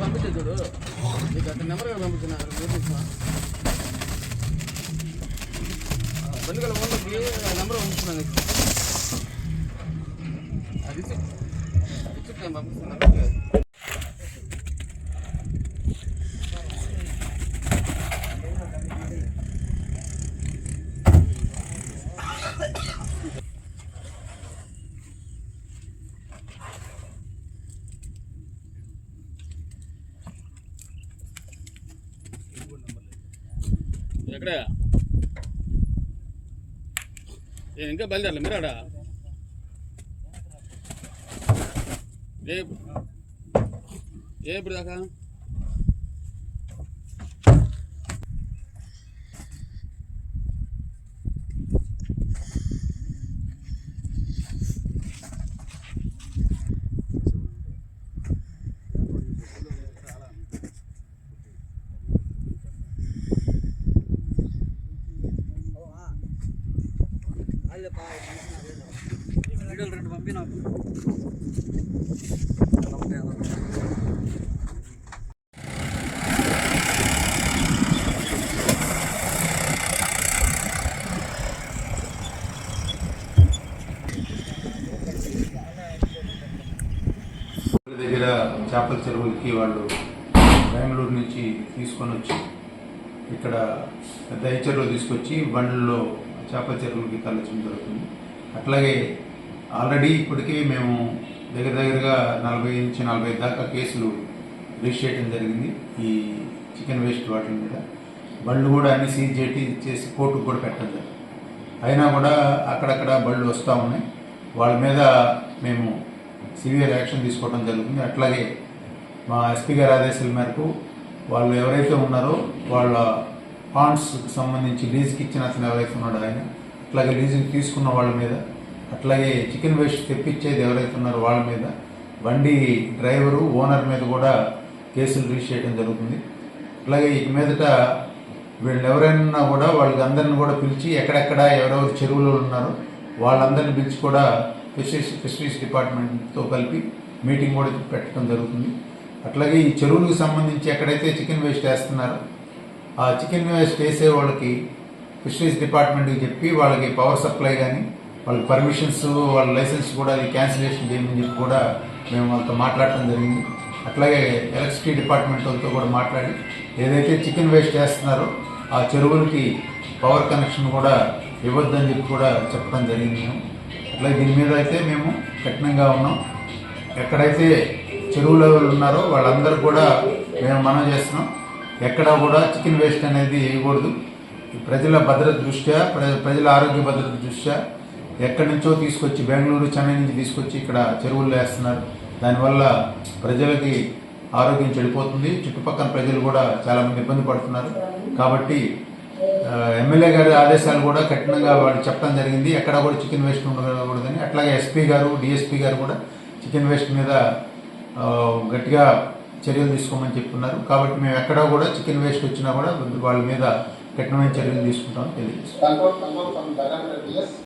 పంపించే చూడు. నీకు అతని నెంబర్ పంపించిన బండికల ఓనర్కి ఆ నెంబర్ పంపిస్తున్నాను నీకు. అది ఇచ్చి ఇచ్చి నేను పంపిస్తున్నాను ఎక్కడ? నేను ఇంకా బయలుదేరలే మీరు ఆడ? ఏ ఏ ఇప్పుడు దాకా? వీడియోలు రెండు పంపి నాకు దగ్గర చేపల చెరువులకి వాళ్ళు బెంగళూరు నుంచి తీసుకొని వచ్చి ఇక్కడ దయ చెరువులు తీసుకొచ్చి బండ్లలో చేపల చెరువులకి తరలించడం జరుగుతుంది. అట్లాగే ఆల్రెడీ ఇప్పటికే మేము దగ్గర దగ్గరగా నలభై నుంచి నలభై దాకా కేసులు రిజిస్టర్ చేయడం జరిగింది. ఈ చికెన్ వేస్ట్ వాటి మీద బండ్లు కూడా అన్ని సీజ్ చేసి చేసి కోర్టుకు కూడా పెట్టడం జరిగింది. అయినా కూడా అక్కడక్కడ బళ్ళు వస్తూ ఉన్నాయి. వాళ్ళ మీద మేము సివియర్ యాక్షన్ తీసుకోవడం జరుగుతుంది. అట్లాగే మా ఎస్పీ గారి ఆదేశాల మేరకు వాళ్ళు ఎవరైతే ఉన్నారో వాళ్ళ పాంట్స్కి సంబంధించి లీజుకి ఇచ్చిన అతను ఎవరైతే ఉన్నాడో ఆయన అట్లాగే లీజుకి తీసుకున్న వాళ్ళ మీద అట్లాగే చికెన్ వేస్ట్ తెప్పించేది ఎవరైతే ఉన్నారో వాళ్ళ మీద బండి డ్రైవరు ఓనర్ మీద కూడా కేసులు రిజిస్టర్ చేయడం జరుగుతుంది. అట్లాగే ఇక మీదట వీళ్ళు ఎవరైనా కూడా వాళ్ళకి అందరిని కూడా పిలిచి ఎక్కడెక్కడ ఎవరెవరు చెరువులో ఉన్నారో వాళ్ళందరిని పిలిచి కూడా ఫిషరీస్ ఫిషరీస్ డిపార్ట్మెంట్తో కలిపి మీటింగ్ కూడా పెట్టడం జరుగుతుంది. అట్లాగే ఈ చెరువులకు సంబంధించి ఎక్కడైతే చికెన్ వేస్ట్ వేస్తున్నారో ఆ చికెన్ వేస్ట్ వేసే వాళ్ళకి ఫిషరీస్ డిపార్ట్మెంట్కి చెప్పి వాళ్ళకి పవర్ సప్లై కానీ వాళ్ళకి పర్మిషన్స్ వాళ్ళ లైసెన్స్ కూడా అది క్యాన్సిలేషన్ చేయమని చెప్పి కూడా మేము వాళ్ళతో మాట్లాడటం జరిగింది. అట్లాగే ఎలక్ట్రిసిటీ డిపార్ట్మెంట్ వాళ్ళతో కూడా మాట్లాడి ఏదైతే చికెన్ వేస్ట్ చేస్తున్నారో ఆ చెరువులకి పవర్ కనెక్షన్ కూడా ఇవ్వద్దని చెప్పి కూడా చెప్పడం జరిగింది మేము. అట్లాగే దీని మీద అయితే మేము కఠినంగా ఉన్నాం. ఎక్కడైతే చెరువులో ఉన్నారో వాళ్ళందరూ కూడా మేము మనం చేస్తున్నాం. ఎక్కడ కూడా చికెన్ వేస్ట్ అనేది వేయకూడదు. ప్రజల భద్రత దృష్ట్యా ప్ర- ప్రజల ఆరోగ్య భద్రత దృష్ట్యా ఎక్కడి నుంచో తీసుకొచ్చి బెంగళూరు చెన్నై నుంచి తీసుకొచ్చి ఇక్కడ చెరువుల్లో వేస్తున్నారు. దానివల్ల ప్రజలకి ఆరోగ్యం చెడిపోతుంది. చుట్టుపక్కల ప్రజలు కూడా చాలా మంది ఇబ్బంది పడుతున్నారు. కాబట్టి ఎమ్మెల్యే గారి ఆదేశాలు కూడా కఠినంగా వాళ్ళు చెప్పడం జరిగింది. ఎక్కడ కూడా చికెన్ వేస్ట్ ఉండకూడదని. అట్లాగే ఎస్పీ గారు డిఎస్పీ గారు కూడా చికెన్ వేస్ట్ మీద గట్టిగా చర్యలు తీసుకోమని చెప్తున్నారు కాబట్టి మేము ఎక్కడ కూడా చికెన్ వేస్ట్ వచ్చినా కూడా వాళ్ళ మీద కఠినమైన చర్యలు తీసుకుంటామని తెలియజేస్తాం